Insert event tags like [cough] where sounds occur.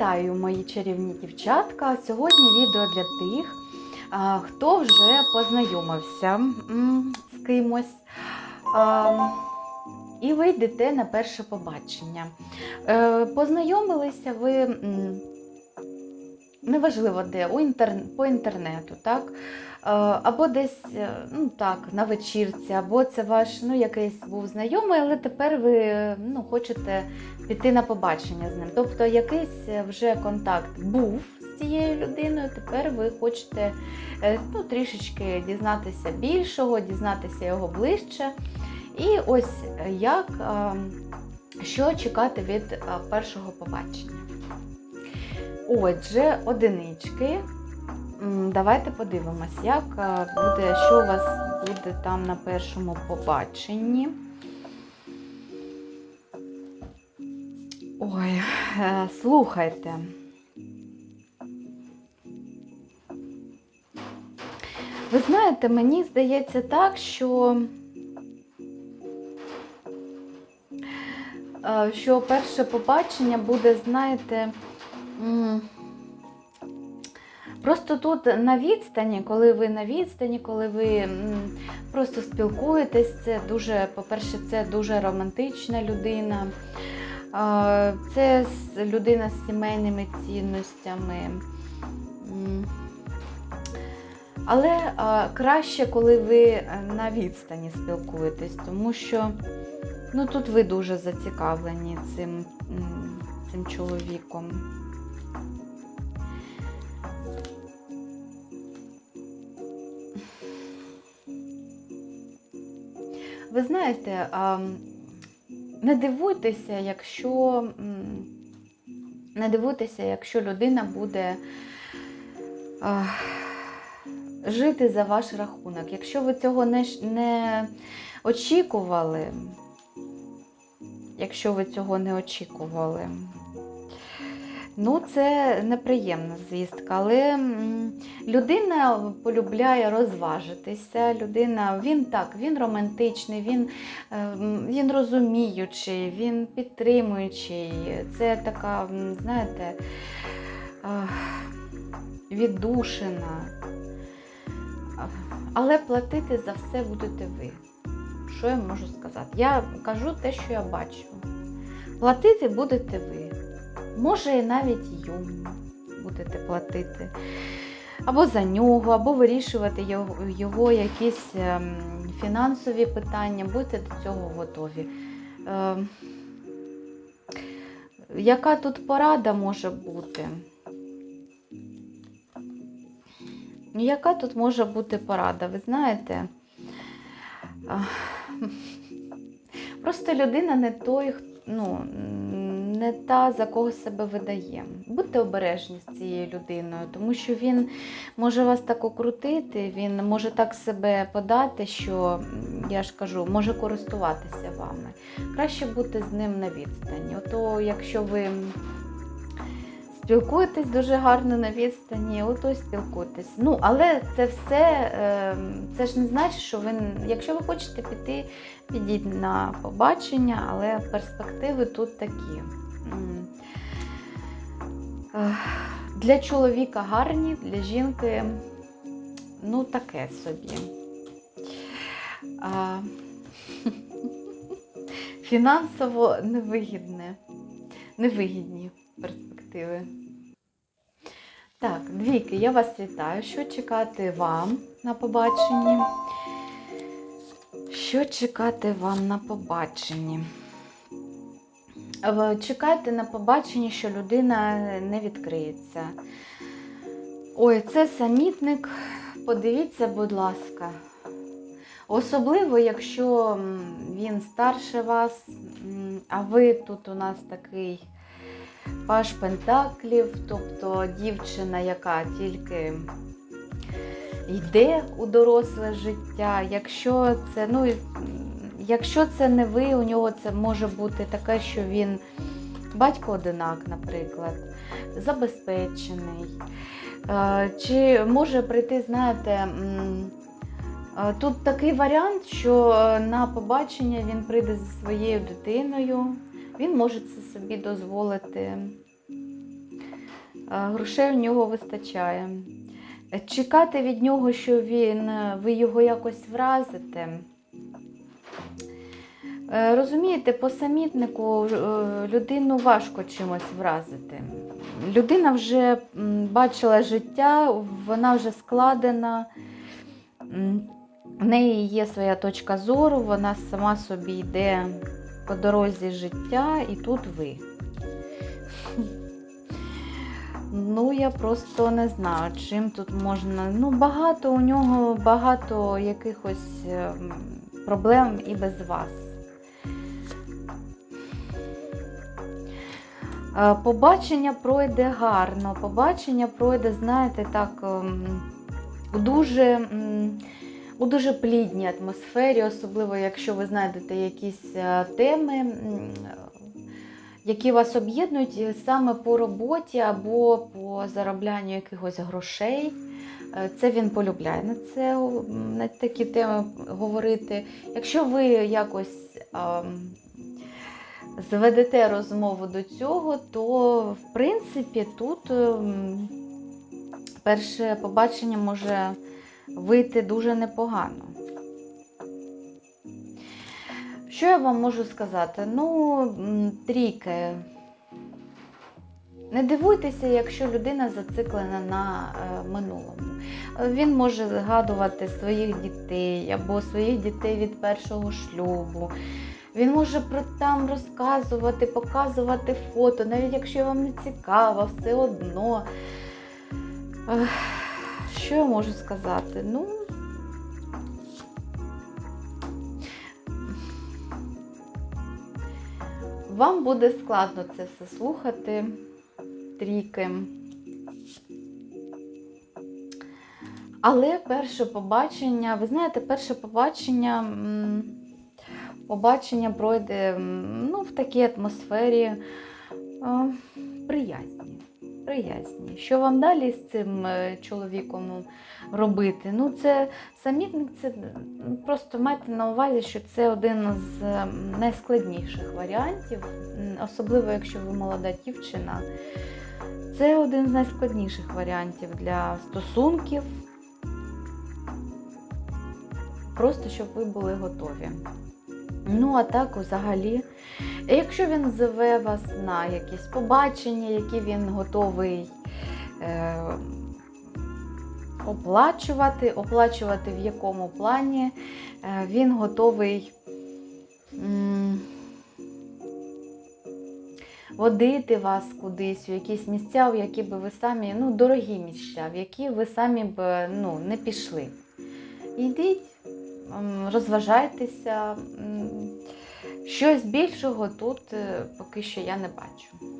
Вітаю, мої чарівні дівчатка! Сьогодні відео для тих, хто вже познайомився з кимось. І ви йдете на перше побачення. Е, Познайомилися ви неважливо де, по інтернету, так? Е, Або десь е, ну, так, на вечірці, або це ваш ну, якийсь був знайомий, але тепер ви е, ну, хочете піти на побачення з ним. Тобто якийсь вже контакт був з цією людиною, тепер ви хочете е, ну, трішечки дізнатися більшого, дізнатися його ближче. І ось як, е, що чекати від е, першого побачення. Отже, одинички. Давайте подивимось, як е, буде, що у вас буде там на першому побаченні. Ой, е, слухайте. Ви знаєте, мені здається так, що, е, що перше побачення буде, знаєте, Просто тут на відстані, коли ви на відстані, коли ви просто спілкуєтесь, це дуже, по-перше, це дуже романтична людина, це людина з сімейними цінностями. Але краще, коли ви е, на відстані спілкуєтесь, тому що ну, тут ви дуже зацікавлені цим, цим чоловіком. Ви знаєте, не дивуйтеся, якщо не дивуйтеся, якщо людина буде жити за ваш рахунок. Якщо ви цього не, не очікували, якщо ви цього не очікували, ну це неприємна звістка, але людина полюбляє розважитися. Людина, він так, він романтичний, він, е, він розуміючий, він підтримуючий. Це така, знаєте, е, віддушина. Але платити за все будете ви. Що я можу сказати? Я кажу те, що я бачу. Платити будете ви. Може, і навіть йому будете платити. Або за нього, або вирішувати його, його якісь ем, фінансові питання, будьте до цього готові. Ем, яка тут порада може бути? Яка тут може бути порада? Ви знаєте? Просто людина не той, ну, не та, за кого себе видає. Будьте обережні з цією людиною, тому що він може вас так окрутити, він може так себе подати, що, я ж кажу, може користуватися вами. Краще бути з ним на відстані. Ото, якщо ви спілкуєтесь дуже гарно на відстані, ото спілкуйтесь. Ну, але це все, е, це ж не значить, що ви, якщо ви хочете піти, підіть на побачення, але перспективи тут такі. Для чоловіка гарні, для жінки, ну, таке собі. [laughs] Фінансово невигідне, невигідні перспективи. Так, двійки, я вас вітаю. Що чекати вам на побаченні? Що чекати вам на побаченні? Чекайте на побаченні, що людина не відкриється. Ой, це самітник. Подивіться, будь ласка. Особливо, якщо він старше вас, а ви тут у нас такий паш пентаклів, тобто дівчина, яка тільки йде у доросле життя. Якщо це, ну, якщо це не ви, у нього це може бути таке, що він батько одинак, наприклад, забезпечений. Е, Чи може прийти, знаєте, е, тут такий варіант, що е, на побачення він прийде зі своєю дитиною, він може це собі дозволити. грошей в нього вистачає. Чекати від нього, що він, ви його якось вразите. Е, Розумієте, по самітнику е, людину важко чимось вразити. Людина вже бачила життя, вона вже складена, в неї є своя точка зору, вона сама собі йде по дорозі життя, і тут ви. Ну, я просто не знаю, чим тут можна. Ну, багато у нього багато якихось ем, проблем і без вас. Побачення пройде гарно. Побачення пройде, знаєте, так, ем, у дуже, у дуже плідній атмосфері, особливо якщо ви знайдете якісь е, теми, які вас об'єднують е, саме по роботі або по зароблянню якихось грошей. Е, Це він полюбляє на це на такі теми говорити. Якщо ви якось заведете розмову до цього, то в принципі тут ем, перше побачення може вийти дуже непогано. Що я вам можу сказати? Ну, трійки. Не дивуйтеся, якщо людина зациклена на е, минулому. Він може згадувати своїх дітей або своїх дітей від першого шлюбу. Він може про там розказувати, показувати фото, навіть якщо вам не цікаво, все одно. Що я можу сказати? Ну. Вам буде складно це все слухати, трійки. Але перше побачення, ви знаєте, перше побачення, побачення пройде ну, в такій атмосфері е, приязні. Приязні. Що вам далі з цим е, чоловіком робити? Ну, це самітник, це просто майте на увазі, що це один з найскладніших варіантів, особливо якщо ви молода дівчина. Це один з найскладніших варіантів для стосунків. Просто щоб ви були готові. Ну, а так, взагалі, якщо він зове вас на якісь побачення, які він готовий е, оплачувати, оплачувати в якому плані, е, він готовий м, водити вас кудись, у якісь місця, в які би ви самі, ну, дорогі місця, в які ви самі б ну, не пішли. Йдіть, розважайтеся. Щось більшого тут е, поки що я не бачу.